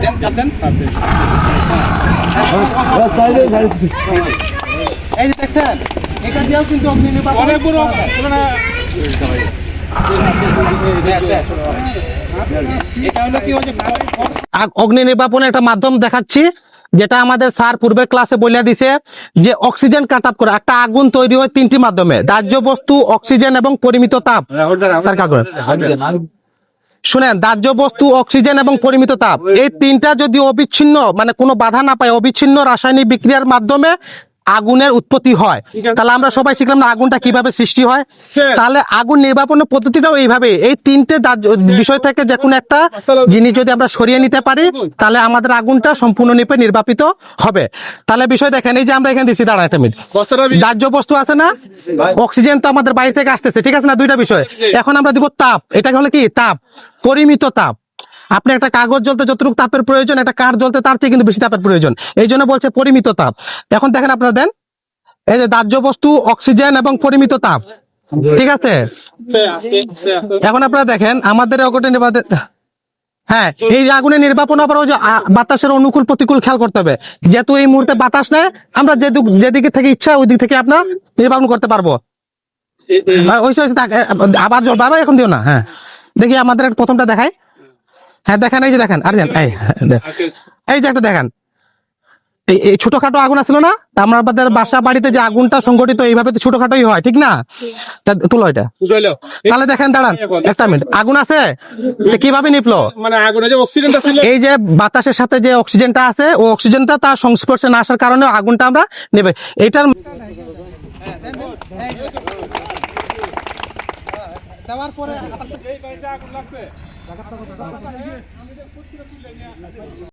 দেন চাপ দেন এই যে দেখছেন এটা দিয়েও কিন্তু অগ্নি অনেক বড় নির্বাপনের একটা মাধ্যম দেখাচ্ছি যেটা আমাদের স্যার পূর্বের ক্লাসে বলে দিছে যে অক্সিজেন কাট আপ করে একটা আগুন তৈরি হয় তিনটি মাধ্যমে দাহ্য বস্তু অক্সিজেন এবং পরিমিত তাপ স্যার করেন। শুনেন, দাহ্য বস্তু, অক্সিজেন এবং পরিমিত তাপ। এই তিনটা যদি অবিচ্ছিন্ন মানে কোনো বাধা না পায়, অবিচ্ছিন্ন রাসায়নিক বিক্রিয়ার মাধ্যমে আগুনের উৎপত্তি হয়। তাহলে আমরা সবাই শিখলাম না আগুনটা কীভাবে সৃষ্টি হয়। তাহলে আগুন নির্বাপনের পদ্ধতিটাও এইভাবে। এই তিনটে বিষয় থেকে যে কোনো একটা জিনিস যদি আমরা সরিয়ে নিতে পারি তাহলে আমাদের আগুনটা সম্পূর্ণরূপে নির্বাপিত হবে। তাহলে বিষয় দেখেন এই যে আমরা এখানে দিচ্ছি দাঁড়ান একটা মিনিট দাহ্য বস্তু আছে না? অক্সিজেন তো আমাদের বাইরে থেকে আসতেছে। ঠিক আছে না? দুইটা বিষয়। এখন আমরা দিব তাপ। এটা হলো কি? তাপ। পরিমিত তাপ। আপনি একটা কাগজ জ্বলতে যতটুকু তাপের প্রয়োজন একটা কাঠ জ্বলতে তার চেয়ে কিন্তু বেশি তাপের প্রয়োজন। এই জন্য বলছে পরিমিত তাপ। এখন দেখেন আপনারা দেন এই যে দাহ্য বস্তু অক্সিজেন এবং পরিমিত তাপ। ঠিক আছে? এখন আপনারা দেখেন আমাদের নির্বাচন হ্যাঁ এই যে আগুনের নির্বাপন আবার ওই যে বাতাসের অনুকূল প্রতিকূল খেয়াল করতে হবে। যেহেতু এই মুহূর্তে বাতাস নেই আমরা যেদিক যেদিকে থেকে ইচ্ছা ওই দিক থেকে আপনার নির্বাপন করতে পারব। ওই আবার জল বাবা এখন দিও না হ্যাঁ। দেখি আমাদের একটা প্রথমটা দেখাই। হ্যাঁ দেখেন এই যে দেখেন আর দেন এই হ্যাঁ, এই যে একটা দেখেন এই এই ছোটখাটো আগুন আছিল না আমাদের বাসা বাড়িতে যে আগুনটা সংগঠিত এইভাবে তো ছোটখাটোই হয় ঠিক না তুলো এটা তাহলে দেখেন দাঁড়ান একটা মিনিট আগুন আছে কীভাবে নিপলো মানে আগুনে যে অক্সিজেনটা ছিল এই যে বাতাসের সাথে যে অক্সিজেনটা আছে ও অক্সিজেনটা তার সংস্পর্শে না আসার কারণে আগুনটা আমরা নেবে এটার দেওয়ার পরে আগুন লাগছে